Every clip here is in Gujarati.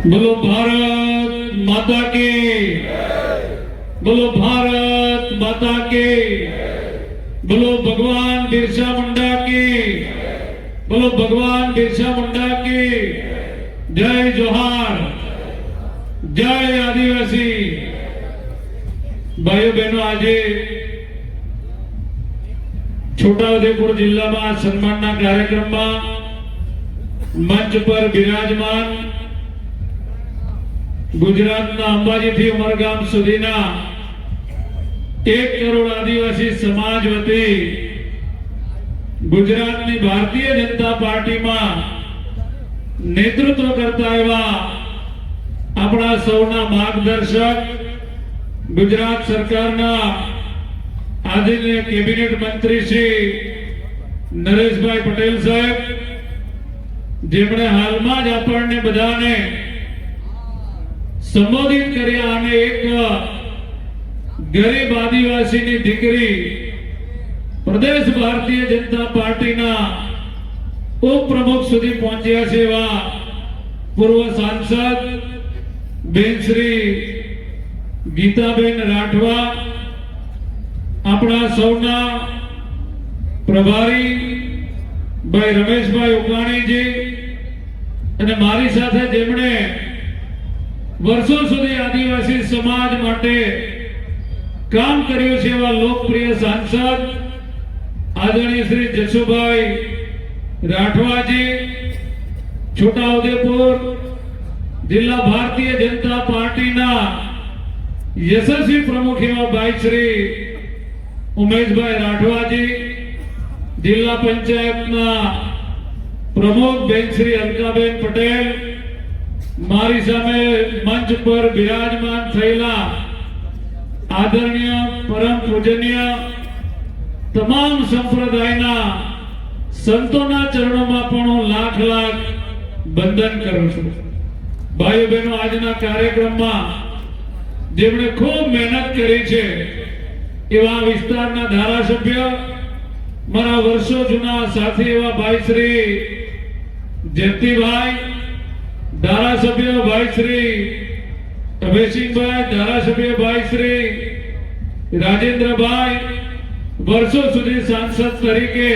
બોલો ભારત માતા કી બોલો ભારત માતા કી બોલો ભગવાન બિરસા મુંડા કી બોલો ભગવાન બિરસા મુંડા કી જય જોહાર જય આદિવાસી ભાઈઓ બહેનો આજે છોટાઉદેપુર જિલ્લામાં સન્માનના કાર્યક્રમમાં મંચ પર બિરાજમાન ગુજરાતના અંબાજીથી ઉમરગામ સુધીના એક કરોડ આદિવાસી સમાજ વતી ગુજરાતની ભારતીય જનતા પાર્ટીમાં નેતૃત્વ કરતા એવા આપણા સૌના માર્ગદર્શક ગુજરાત સરકારના આદરણીય કેબિનેટ મંત્રી શ્રી નરેશભાઈ પટેલ સાહેબ, જેમણે હાલમાં જ આપણને બધાને સંબોધિત કર્યા અને એક ગરીબ આદિવાસીની દીકરી પ્રદેશ ભારતીય જનતા પાર્ટીના ઉપપ્રમુખ સુધી પહોંચ્યા છે એવા પૂર્વ સાંસદ બેન શ્રી ગીતાબેન રાઠવા, આપણા સૌના પ્રભારી ભાઈ રમેશભાઈ ઉકાણીજી અને મારી સાથે જેમણે વર્ષો સુધી આદિવાસી સમાજ માટે કામ કર્યું છે એવા લોકપ્રિય સાંસદ આદરણીય શ્રી જશુભાઈ રાઠવાજી, છોટાઉદેપુર જિલ્લા ભારતીય જનતા પાર્ટીના યશસ્વી પ્રમુખ એવા ભાઈ શ્રી ઉમેશભાઈ રાઠવાજી, જિલ્લા પંચાયતના પ્રમુખ બેન શ્રી અલકાબેન પટેલ મારી સામે મંચ પર બિરાજમાન થયેલા આદરણીય પરમ પૂજનીય તમામ સંપ્રદાયના સંતોના ચરણોમાં પણ હું લાખ લાખ બંધન કરું છું. ભાઈઓ બહેનો, આજના કાર્યક્રમમાં જેમણે ખૂબ મહેનત કરી છે, એવા વિસ્તારના ધારાસભ્ય, મારા વર્ષો જૂના સાથી એવા ભાઈ શ્રી જયંતિભાઈ ધારાસભ્ય ભાઈ શ્રી અભયસિંહભાઈ, ધારાસભ્ય ભાઈ શ્રી રાજેન્દ્રભાઈ વર્ષો સુધી સાંસદ તરીકે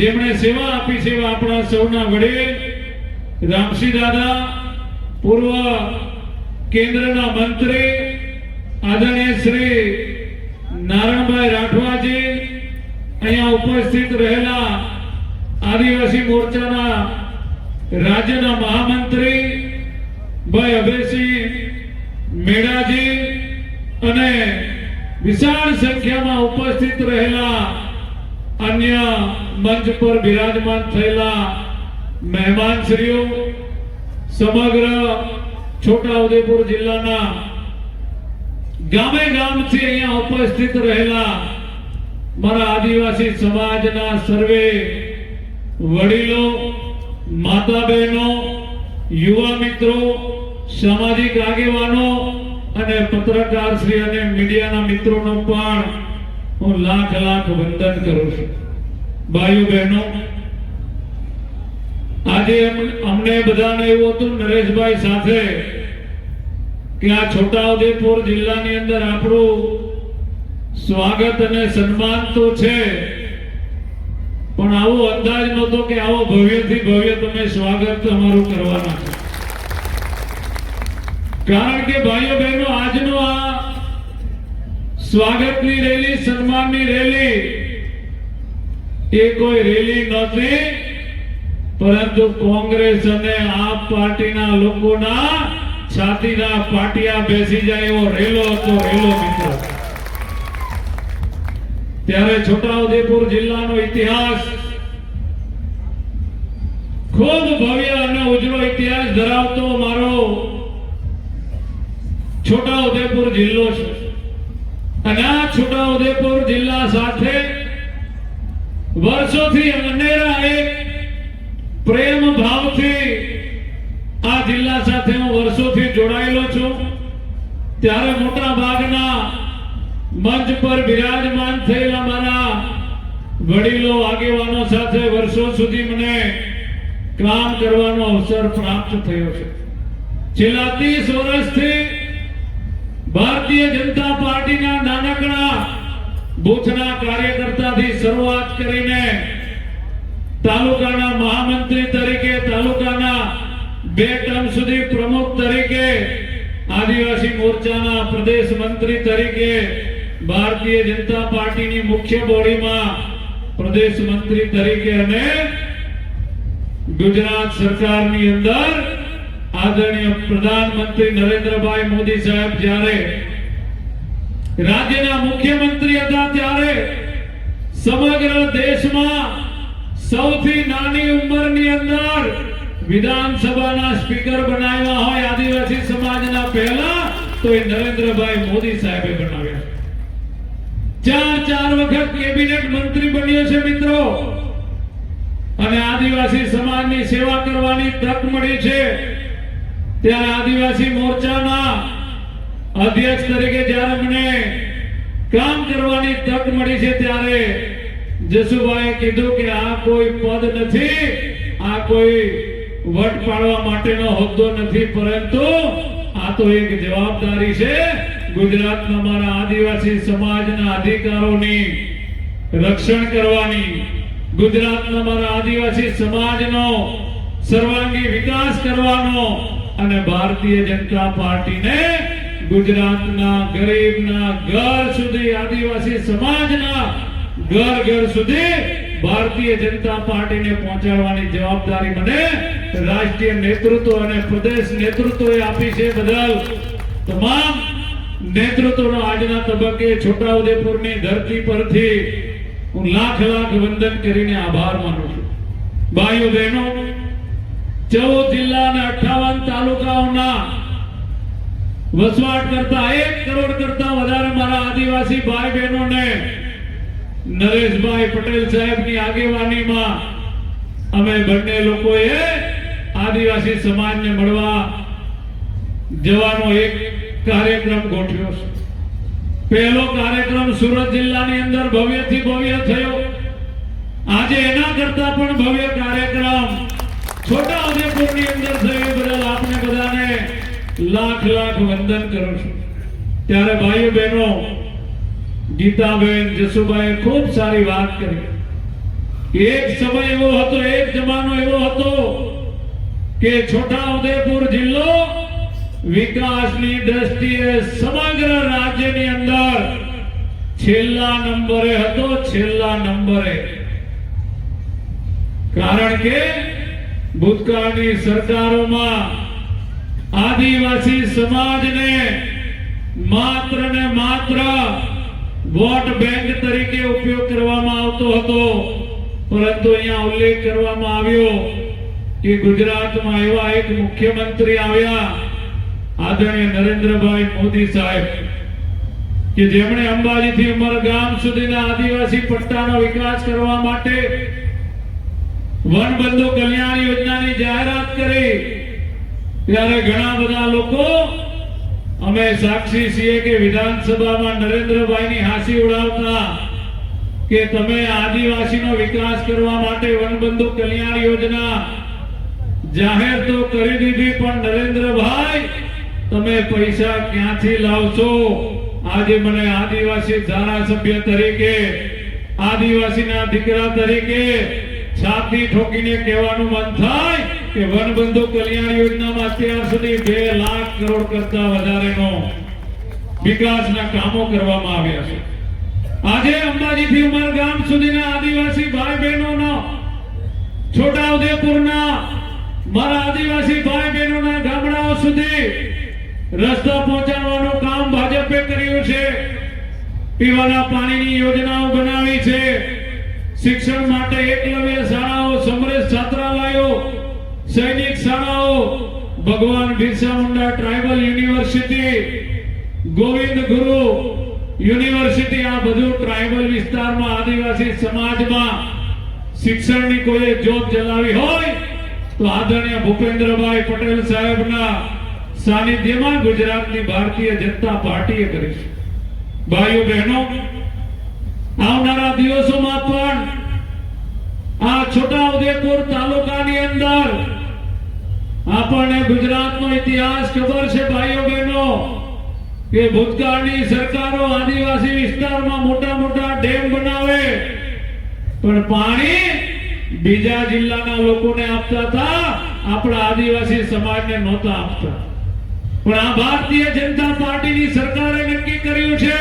જેમણે સેવા આપી છે આપણા સૌના વડીલ રામસિંહ દાદા, પૂર્વ કેન્દ્રના મંત્રી આદરણીય શ્રી નારાયણભાઈ રાઠવાજી, અહીંયા ઉપસ્થિત રહેલા આદિવાસી મોરચાના રાજ્યના મહામંત્રી ભાઈ અભયસિંહ મેળાજી અને વિશાળ સંખ્યામાં ઉપસ્થિત રહેલા અન્ય મંચ પર બિરાજમાન થયેલા મહેમાનશ્રીઓ, સમગ્ર છોટાઉદેપુર જિલ્લાના ગામે ગામથી અહીંયા ઉપસ્થિત રહેલા મારા આદિવાસી સમાજના સર્વે વડીલો માતા બહેનો યુવા મિત્રો, સામાજિક આગેવાનો અને પત્રકાર શ્રી અને મીડિયાના મિત્રોનો પણ હું લાખ લાખ વંદન કરું છું. ભાઈઓ બહેનો, આજે અમને બધાને એવું હતું નરેશભાઈ સાથે કે આ છોટાઉદેપુર જિલ્લાની અંદર આપણું સ્વાગત અને સન્માન તો છે પણ આવો અંદાજ નહોતો કે આવો ભવ્યથી ભવ્ય તમે સ્વાગત અમારું કરવાના છે. કારણ કે ભાઈઓ બહેનો, આજનો આ સ્વાગતની રેલી, સન્માનની રેલી એ કોઈ રેલી નથી પરંતુ કોંગ્રેસ અને આપ પાર્ટીના લોકોના છાતીના પાટિયા બેસી જાય એવો રેલો હતો, રેલો મિત્રો. ત્યારે છોટાઉદેપુર જિલ્લાનો ઇતિહાસ ખૂબ ભવ્ય અને ઉજળો ઇતિહાસ ધરાવતો મારો છોટા ઉદયપુર જિલ્લો છે. અને આ છોટા ઉદયપુર જિલ્લા સાથે વર્ષોથી અનેરા એક પ્રેમ ભાવથી આ જિલ્લા સાથે હું વર્ષોથી જોડાયેલો છું. ત્યારે મોટા ભાગના મંચ પર બિરાજમાન થયેલા મારા વડીલો, આગેવાનો સાથે વર્ષો સુધી મને કામ કરવાનો અવસર પ્રાપ્ત થયો છે. છેલ્લા ત્રીસ વર્ષથી ભારતીય જનતા પાર્ટીના નાનકડા બુથના કાર્યકર્તાથી શરૂઆત કરીને તાલુકાના મહામંત્રી તરીકે, તાલુકાના બે ટર્મ સુધી પ્રમુખ તરીકે, આદિવાસી મોરચાના પ્રદેશ મંત્રી તરીકે ભારતીય જનતા પાર્ટીની મુખ્ય બોડીમાં પ્રદેશ મંત્રી તરીકે અને ગુજરાત સરકારની અંદર આદરણીય પ્રધાનમંત્રી નરેન્દ્રભાઈ મોદી સાહેબ જ્યારે રાજ્યના મુખ્યમંત્રી હતા ત્યારે સમગ્ર દેશમાં સૌથી નાની ઉંમરની અંદર વિધાનસભાના સ્પીકર બનાવ્યા હોય આદિવાસી સમાજના પહેલા, તો એ નરેન્દ્રભાઈ મોદી સાહેબે બનાવ્યા. ચાર ચાર વખત કેબિનેટ મંત્રી બન્યો છે મિત્રો. અને આદિવાસી સમાજની સેવા કરવાની તક મળી છે. ત્યારે આદિવાસી મોરચાના અધ્યક્ષ તરીકે જ્યારે મને કામ કરવાની તક મળી છે ત્યારે જસુભાઈએ કીધું કે આ કોઈ પદ નથી, આ કોઈ વટ પાડવા માટેનો હોદ્દો નથી, પરંતુ આ તો એક જવાબદારી છે. ગુજરાતના મારા આદિવાસી સમાજના અધિકારોની રક્ષણ કરવાની ગુજરાતના મારા આદિવાસી સમાજનો સર્વાંગી વિકાસ કરવાનો અને ભારતીય જનતા પાર્ટીને ગુજરાતના ગરીબના ઘર સુધી, આદિવાસી સમાજના ઘર ઘર સુધી ભારતીય જનતા પાર્ટીને પહોંચાડવાની જવાબદારી મને રાષ્ટ્રીય નેતૃત્વ અને પ્રદેશ નેતૃત્વએ આપી છે બદલ તમામ નેતૃત્વનો આજના તબક્કે છોટાઉદેપુરની ધરતી પરથી હું લાખ લાખ વંદન કરીને આભાર માનું છું. ભાઈઓ બહેનો, ચૌદ જિલ્લાના અઠાવન તાલુકાઓના વસવાટ કરતા એક કરોડ કરતા વધારે મારા આદિવાસી ભાઈ બહેનોને નરેશભાઈ પટેલ સાહેબની આગેવાનીમાં અમે બંને લોકોએ આદિવાસી સમાજને મળવા જવાનો એક કાર્યક્રમ ગોઠવ્યો છે. પહેલો કાર્યક્રમ સુરત જિલ્લાની અંદર ભવ્યથી ભવ્ય થયો. આજે એના કરતા પણ ભવ્ય કાર્યક્રમ છોટા ઉદેપુરની અંદર થયો બદલ આપને બધાને લાખ લાખ વંદન કરું છું. ત્યારે ભાઈઓ બહેનો, ગીતાબેન જસુભાઈ ખૂબ સારી વાત કરી. એક સમય એવો હતો, એક જમાનો એવો હતો કે છોટા ઉદેપુર જિલ્લો વિકાસની દ્રષ્ટિએ સમગ્ર રાજ્યની અંદર છેલ્લા નંબરે હતો, છેલ્લા નંબરે. કારણ કે ભૂતકાળની સરકારોમાં આદિવાસી સમાજને માત્ર ને માત્ર વોટ બેંક તરીકે ઉપયોગ કરવામાં આવતો હતો. પરંતુ અહીંયા ઉલ્લેખ કરવામાં આવ્યો કે ગુજરાતમાં એવા એક મુખ્યમંત્રી આવ્યા આદરણીય નરેન્દ્રભાઈ મોદી સાહેબ, કે જેમણે અંબાજીથી ઉમરગામ સુધીના આદિવાસી પટ્ટાનો વિકાસ કરવા માટે વનબંધુ કલ્યાણ યોજનાની જાહેરાત કરી. ત્યારે ઘણા બધા લોકો અમે સાક્ષી છીએ કે વિધાનસભામાં નરેન્દ્રભાઈની હાંસી ઉડાવતા કે તમે આદિવાસીનો વિકાસ કરવા માટે વનબંધુ કલ્યાણ યોજના જાહેર તો કરી દીધી, પણ નરેન્દ્રભાઈ તમે પૈસા ક્યાંથી લાવશો? આજે મને આદિવાસી ધારાસભ્ય તરીકે, આદિવાસીના દીકરા તરીકે છાતી ઠોકીને કહેવાનું મન થાય કે વનબંધુ કલ્યાણ યોજનામાં અત્યાર સુધી બે લાખ કરોડ કરતા વધારેનો વિકાસના કામો કરવામાં આવ્યા છે. આજે અંબાજીથી ઉમરગામ સુધીના આદિવાસી ભાઈ બહેનોનો છોટાઉદેપુરના મારા આદિવાસી ભાઈ બહેનોના ગામડાઓ સુધી રસ્તા પહોંચાડવાનું કામ ભાજપે કર્યું છે. પીવાના પાણીની યોજનાઓ બનાવી છે. શિક્ષણ માટે એકલવ્ય શાળાઓ, સમરેશ છાત્રાલયો, સૈનિક શાળાઓ, ભગવાન Birsa Munda tribal university, Govind Guru university, આ બધું ટ્રાઇબલ વિસ્તારમાં આદિવાસી સમાજમાં શિક્ષણની કોઈ જોબ ચલાવી હોય તો આદરણીય ભૂપેન્દ્રભાઈ પટેલ સાહેબના સાનિધ્યમાં ગુજરાતની ભારતીય જનતા પાર્ટીએ કરી છે. ભાઈઓ બહેનો, આવનારા દિવસોમાં પણ આ છોટા ઉદેપુર તાલુકાની અંદર આપણને ગુજરાતનો ઇતિહાસ ખબર છે, ભાઈઓ બહેનો, કે ભૂતકાળની સરકારો આદિવાસી વિસ્તારમાં મોટા મોટા ડેમ બનાવે, પણ પાણી બીજા જિલ્લાના લોકોને આપતા હતા, આપણા આદિવાસી સમાજને નહોતા આપતા. પણ આ ભારતીય જનતા પાર્ટીની સરકારે નક્કી કર્યું છે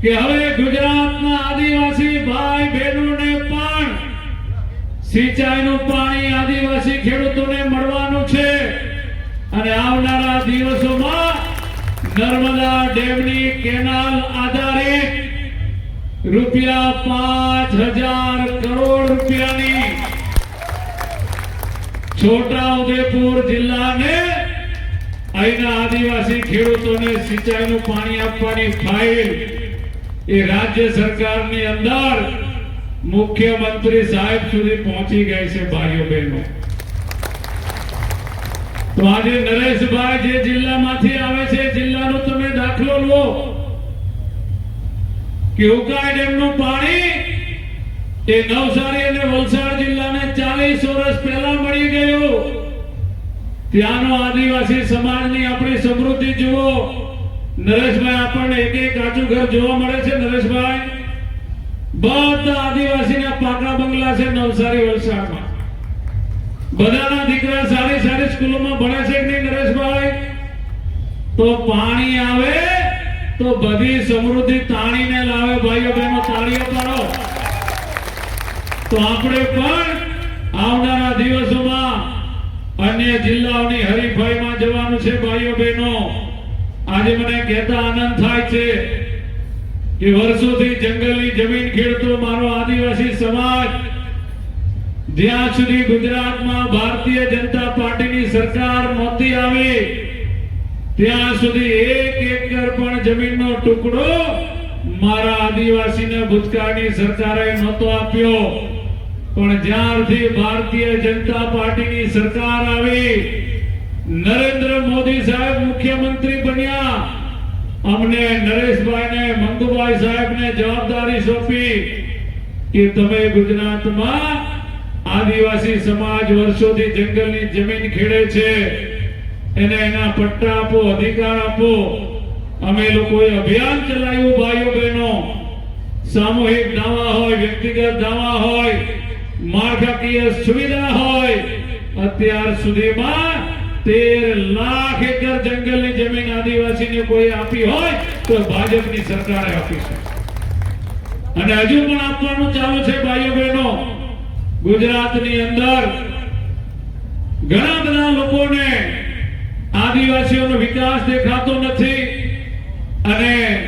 કે હવે ગુજરાતના આદિવાસી ભાઈ બહેનોને પણ સિંચાઈનું પાણી આદિવાસી ખેડૂતોને મળવાનું છે. અને આવનારા દિવસોમાં નર્મદા ડેમની કેનાલ આધારિત રૂપિયા પાંચ હજાર કરોડ રૂપિયાની છોટા ઉદેપુર જિલ્લાને અહીંના આદિવાસી ખેડૂતોને સિંચાઈનું પાણી આપવાની ફાઇલ એ રાજ્ય સરકારની અંદર મુખ્યમંત્રી સાહેબ સુધી પહોંચી ગઈ છે, ભાઈઓ બહેનો. તો આજે નરેશભાઈ જે જિલ્લામાંથી આવે છે જિલ્લાનો તમે દાખલો લો. કે ઉકાઈ ડેમનું પાણી એ નવસારી અને વલસાડ જિલ્લાને ચાલીસ વર્ષ પહેલા મળી ગયું. ત્યાંનો આદિવાસી સમાજની આપણી સમૃદ્ધિ જુઓ. નરેશભાઈ આપણને એક એક કાચું ઘર જોવા મળે છે, નરેશભાઈ. બધા આદિવાસીના પાકા બંગલા છે નવસારી વલસાડમાં. બધાના દીકરા સારી સારી સ્કૂલોમાં ભણે છે કે નહીં નરેશભાઈ? તો પાણી આવે, તો બધી સમૃદ્ધિ તાણીને લાવે. ભાઈઓ બહેનો, તાળીઓ પાડો. તો આપણે પણ આવનારા દિવસોમાં અન્ય જિલ્લાઓની હરીફાઈમાં જવાનું છે, ભાઈઓ બહેનો. આજે મને કહેતા આનંદ થાય છે કે વર્ષોથી જંગલની જમીન ખેડતો મારો આદિવાસી સમાજ, જ્યાં સુધી ગુજરાતમાં ભારતીય જનતા પાર્ટીની સરકાર નહોતી આવી, ત્યાં સુધી એક એકર પણ જમીનનો ટુકડો મારા આદિવાસીને ભૂતકાળની સરકારે નહોતો આપ્યો. પણ જ્યારથી ભારતીય જનતા પાર્ટીની સરકાર આવી, નરેન્દ્ર મોદી સાહેબ મુખ્યમંત્રી બન્યા. અમને નરેશભાઈ ને મંગુભાઈ સાહેબને જવાબદારી સોંપી કે તમે ગુજરાતમાં આદિવાસી સમાજ વર્ષોથી જંગલની જમીન ખેડે છે. એને એના પટ્ટા આપો, અધિકાર આપો. અમે લોકોએ અભિયાન ચલાવ્યું, ભાઈઓ બહેનો. સામૂહિક દાવા હોય, વ્યક્તિગત દાવા હોય માળખાકીય સુવિધા હોય, અત્યાર સુધીમાં તેર લાખ એકર જંગલની જમીન આદિવાસીને કોઈ આપી હોય, તો ભાજપની સરકારે આપી છે. અને હજુ પણ આપવાનું ચાલુ છે, ભાઈઓ બહેનો. ગુજરાતની અંદર ઘણા બધા લોકોને આદિવાસીઓનો વિકાસ દેખાતો નથી અને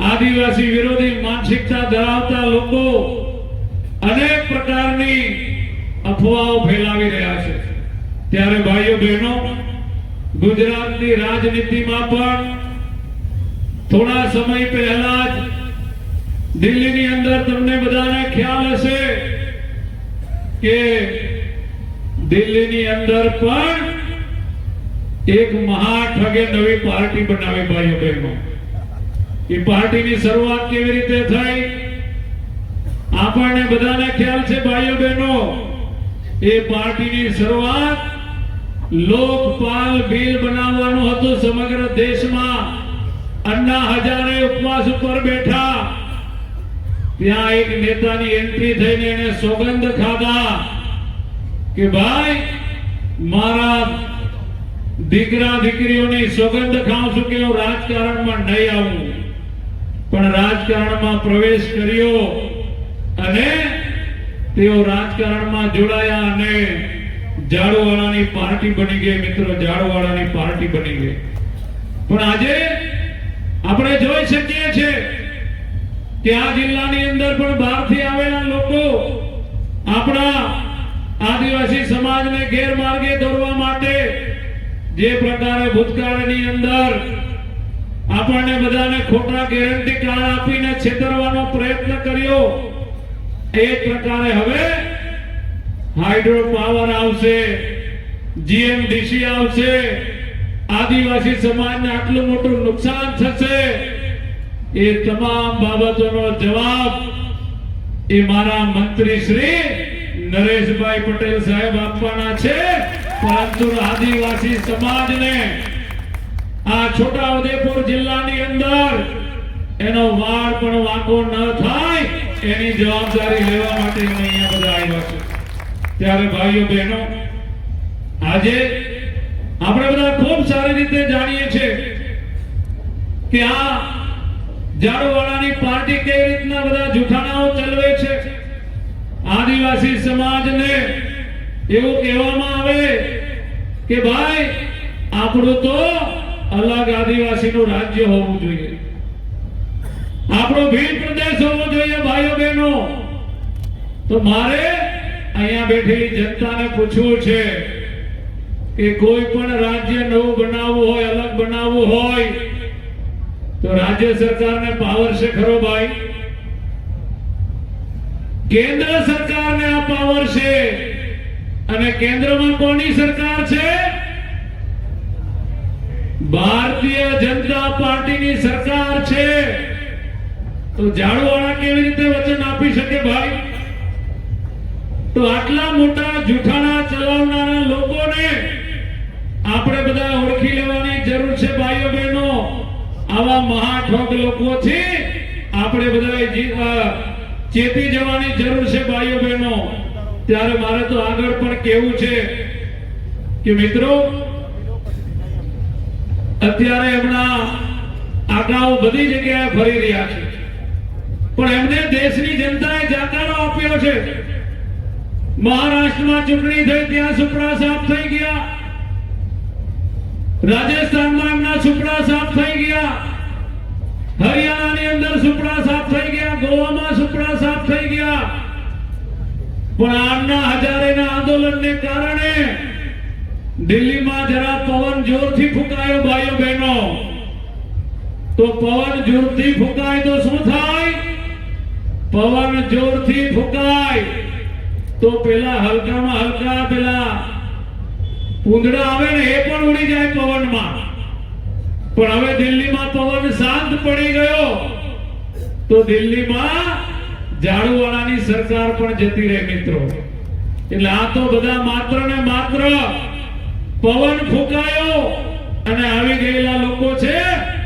આદિવાસી વિરોધી માનસિકતા ધરાવતા લોકો અનેક પ્રકારની અફવાઓ ફેલાવી રહ્યા છે. ત્યારે ભાઈઓ બહેનો, ગુજરાતની રાજનીતિમાં પણ થોડા સમય પહેલા જ દિલ્હીની અંદર તમને બધાને ખ્યાલ હશે કે દિલ્હીની અંદર પણ એક મહાઠગે નવી પાર્ટી બનાવી, ભાઈઓ બહેનો. એ પાર્ટીની શરૂઆત કેવી રીતે થઈ? આપણને બધાને ખ્યાલ છે, ભાઈઓ બહેનો? એ પાર્ટીની શરૂઆત લોકપાલ બિલ બનાવવાનું હતું સમગ્ર દેશમાં. અન્ના હજારે ઉપવાસ ઉપર બેઠા. ત્યાં એક નેતાની એન્ટ્રી થઈને એને સોગંદ ખાધા કે, ભાઈ, મારા દીકરા દીકરીઓની સોગંદ ખાઉં છું કે હું રાજકારણમાં નહીં આવું. પણ રાજકારણમાં પ્રવેશ કર્યો. અને તેઓ રાજકારણમાં જોડાયા અને ઝાડુવાળાની પાર્ટી બની ગઈ. મિત્રો ઝાડુવાળાની પાર્ટી બની ગઈ. પણ આજે આપણે જોઈ શકીએ છીએ કે આ જિલ્લાની અંદર પણ બહારથી આવેલા લોકો આપણા આદિવાસી સમાજને ગેરમાર્ગે દોરવા માટે જે પ્રકારે ભૂતકાળની અંદર આપણને બધાને ખોટા ગેરંટી કાર્ડ આપીને છેતરવાનો પ્રયત્ન કર્યો. એ પ્રકારે હવે હાઇડ્રો પાવર આવશે જીએમડીસી આવશે, આદિવાસી સમાજને આટલું મોટું નુકસાન થશે, એ તમામ બાબતોનો જવાબ એ મારા મંત્રી શ્રી નરેશભાઈ પટેલ સાહેબ આપવાના છે. પરંતુ આદિવાસી સમાજને આ છોટા ઉદેપુર જિલ્લાની અંદર એનો વાળ પણ વાંકો ન થાય. એની જવાબદારી લેવા માટે અમે અહીંયા બધા આવ્યા છે. ત્યારે ભાઈઓ, બહેનો, આજે આપણે બધા ખૂબ સારી રીતે જાણીએ છીએ કે આ ઝાડુવાળાની પાર્ટી કેવી રીતના બધા જૂઠાણાઓ ચલવે છે. આદિવાસી સમાજને એવું કહેવામાં આવે કે ભાઈ, આપણું તો અલગ આદિવાસીનું રાજ્ય હોવું જોઈએ. આપણો ભીડ પ્રદેશ હોવો જોઈએ, ભાઈઓ બહેનો. તો મારે અહીંયા બેઠેલી જનતાને પૂછવું છે કે કોઈ પણ રાજ્ય નવું બનાવવું હોય, અલગ બનાવવું હોય, તો રાજ્ય સરકારને પાવર છે ખરો ભાઈ? કેન્દ્ર સરકારને આ પાવર છે અને કેન્દ્રમાં કોની સરકાર છે? ભારતીય જનતા પાર્ટીની સરકાર છે. તો ઝાડુવાળા કેવી રીતે વચન આપી શકે ભાઈ? તો આટલા મોટા જૂઠાણા ચલાવનારા લોકોને આપણે બધા ઓળખી લેવાની જરૂર છે ભાઈઓ બહેનો. આવા મહાઠોક લોકો છે આપણે બધા ચેતી જવાની જરૂર છે ભાઈઓ બહેનો. ત્યારે મારે તો આગળ પણ કેવું છે કે મિત્રો, અત્યારે એમના આંકડાઓ બધી જગ્યાએ ફરી રહ્યા છે. પણ એમને દેશની જનતાએ જાકારો આપ્યો છે. મહારાષ્ટ્રમાં ચૂંટણી થઈ, ત્યાં સુપડા સાફ થઈ ગયા. રાજસ્થાનમાં એમના સુપડા સાફ થઈ ગયા. હરિયાણાની અંદર સુપડા સાફ થઈ ગયા, ગોવામાં સુપડા સાફ થઈ ગયા. પણ આમના હજારેના આંદોલનને કારણે દિલ્હીમાં જરા પવન જોરથી ફૂંકાયો ભાઈઓ બહેનો. તો પવન જોરથી ફૂંકાય તો શું થાય? પવન જોરથી ફૂંકાય. તો પેલા હલકામાં હલકા પેલા પૂંદડા આવે ને, એ પણ ઉડી જાય પવનમાં. પણ હવે દિલ્હીમાં પવન શાંત પડી ગયો. તો દિલ્હીમાં ઝાડુવાળાની સરકાર પણ જતી રહે મિત્રો. એટલે આ તો બધા માત્ર ને માત્ર પવન ફૂંકાયો. અને આવી ગયેલા લોકો છે,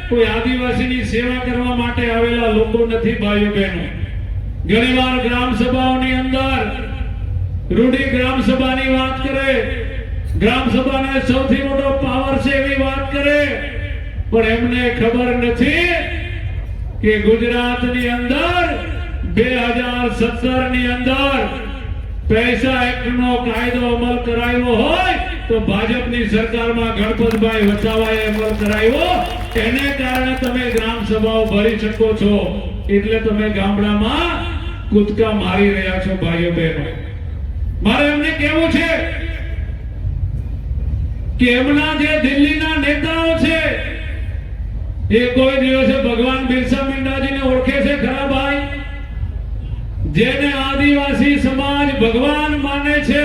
કોઈ આદિવાસીની સેવા કરવા માટે આવેલા લોકો નથી, ભાઈઓ બહેનો. ઘણીવાર ગ્રામ સભાઓની અંદર રૂઢી ગ્રામ સભાની વાત કરે. ગ્રામ સભાને સૌથી મોટો પાવર છે એવી વાત કરે. પણ એમને ખબર નથી કે ગુજરાતની અંદર બે હજાર સત્તરની અંદર પૈસા એક્ટ નો કાયદો અમલ કરાયો હોય તો ભાજપની સરકારમાં ગણપતભાઈ વસાવાએ અમલ કરાયો. એને કારણે તમે ગ્રામ સભાઓ ભરી શકો છો. એટલે તમે ગામડામાં કૂદકા મારી રહ્યા છો ભાઈઓ બહેનો. મારે એમને કેવું છે કે એમના જે દિલ્હીના નેતાઓ છે, એ કોઈ દિવસે ભગવાન બિરસા મુંડાજીને ઓળખે છે ખરા ભાઈ? જેને આદિવાસી સમાજ ભગવાન માને છે,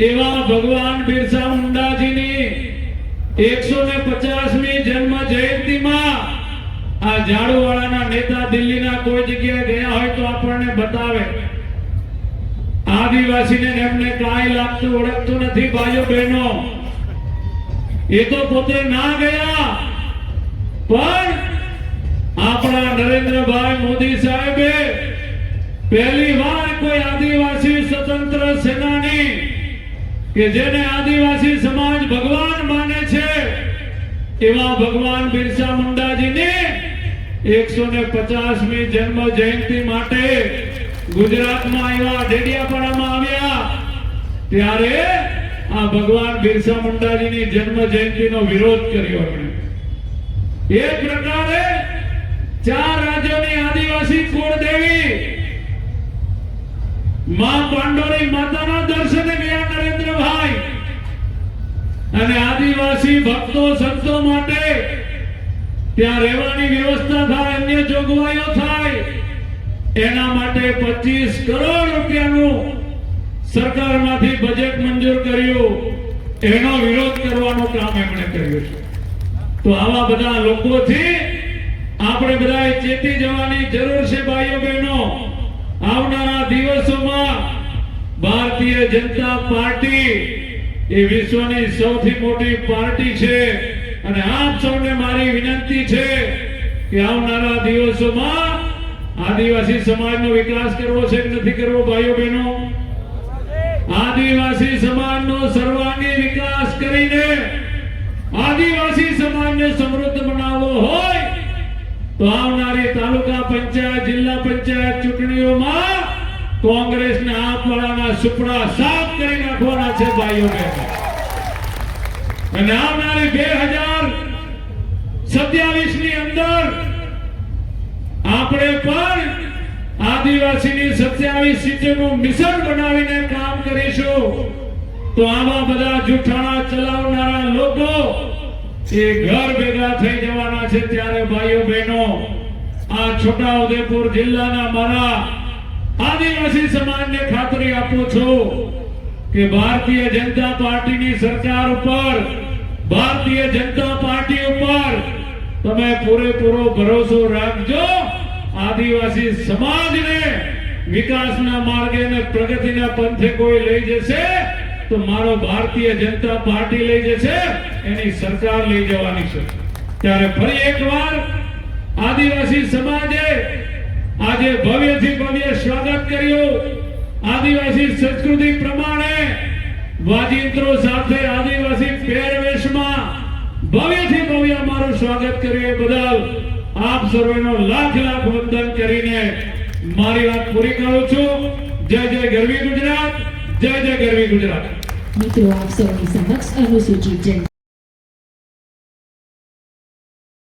એવા ભગવાન બિરસા મુંડાજીની એકસો ને પચાસમી જન્મ જયંતિમાં આ ઝાડુવાળાના નેતા દિલ્હીના કોઈ જગ્યાએ ગયા હોય તો આપણને બતાવે. આદિવાસીને એમને કાંઈ લાગતું ઓળખતું નથી, ભાઈઓ બહેનો. એ તો પોતે ના ગયા. પણ આપણા નરેન્દ્રભાઈ મોદી સાહેબે પહેલી વાર કોઈ આદિવાસી સ્વતંત્ર સેનાની કે જેને આદિવાસી સમાજ ભગવાન માને છે, એવા ભગવાન બિરસા મુંડાજીને એકસો ને પચાસમી જન્મ જયંતિ માટે ગુજરાતમાં એવા ડેડિયાપાડામાં આવ્યા ત્યારે આ ભગવાન બિરસા મુંડાજીની જન્મ જયંતિનો વિરોધ કર્યો આપણે એ પ્રકારે ચાર રાજ્યોની આદિવાસી કુળદેવી માં પાંડોરી માતાના દર્શને ગયા નરેન્દ્રભાઈ. અને આદિવાસી ભક્તો સંતો માટે ત્યાં રહેવાની વ્યવસ્થા થાય, અન્ય જોગવાઈઓ થાય, એના માટે 25 કરોડ રૂપિયાનું સરકારમાંથી બજેટ મંજૂર કર્યું. એનો વિરોધ કરવાનું કામ એમણે કર્યું છે. તો આવા બધા લોકોથી આપણે બધાએ ચેતી જવાની જરૂર છે, ભાઈઓ બહેનો. આવનારા દિવસોમાં ભારતીય જનતા પાર્ટી એ વિશ્વની સૌથી મોટી પાર્ટી છે. અને આપ સૌને મારી વિનંતી છે કે આવનારા દિવસોમાં આદિવાસી સમાજનો વિકાસ કરવો છે કે નથી કરવો, ભાઈઓ બહેનો? આદિવાસી સમાજનો સર્વાંગી વિકાસ કરીને આદિવાસી સમાજને સમૃદ્ધ બનાવવો હોય તો આવનારી તાલુકા પંચાયત, જિલ્લા પંચાયત ચૂંટણીઓમાં કોંગ્રેસને આપવાના સુપડા સાફ કરી નાખવાના છે, ભાઈઓ બહેનો. અને આવનારી બે હજાર સત્યાવીસની અંદર આપણે પણ આદિવાસીની સત્યાવીસ સીટોનું મિશન બનાવીને કામ કરીશું. તો આવા બધા જૂઠાણા ચલાવનારા લોકો એ ઘર ભેગા થઈ જવાના છે ત્યારે ભાઈઓ બહેનો, આ છોટા ઉદેપુર જિલ્લાના મારા આદિવાસી સમાજને ખાતરી આપું છું. કે ભારતીય જનતા પાર્ટીની સરકાર ઉપર, ભારતીય જનતા પાર્ટી ઉપર તમે પૂરેપૂરો ભરોસો રાખજો. આદિવાસી સમાજને વિકાસના માર્ગે અને પ્રગતિના પંથે કોઈ લઈ જશે તો મારો ભારતીય જનતા પાર્ટી લઈ જશે, એની સરકાર લઈ જવાની છે. ત્યારે ફરી એકવાર આદિવાસી સમાજે આજે ભવ્યથી ભવ્ય સ્વાગત કર્યું. આદિવાસી સંસ્કૃતિ પ્રમાણે વાજિંત્રો સાથે આદિવાસી પહેરવેશમાં ભવ્યથી ભવ્ય અમારું સ્વાગત કર્યું એ બદલ આપ સર્વેનો લાખ લાખ વંદન કરીને મારી વાત પૂરી કરું છું. જય જય ગરવી ગુજરાત, જય જય ગરવી ગુજરાત. મિત્રો, આપ સૌની સમક્ષ અનુસૂચિત જનજાતિ